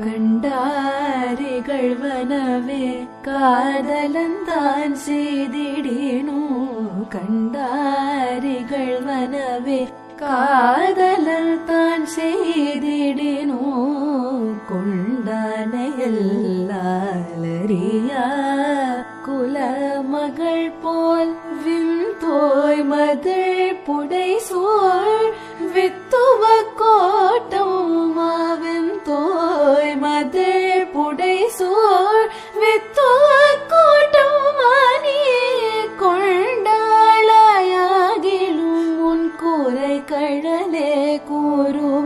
கண்டாரிகள் வனவே காதலந்தான் செய்திடேனோ. கண்டாரிகள் வனவே காதலர் தான் செய்திடேனோ. கொண்டானையல்லறியா குலமகள் போல் விந்தோய் மதில் புடை சோழ் வித்துவ கோட்டம் े कुरु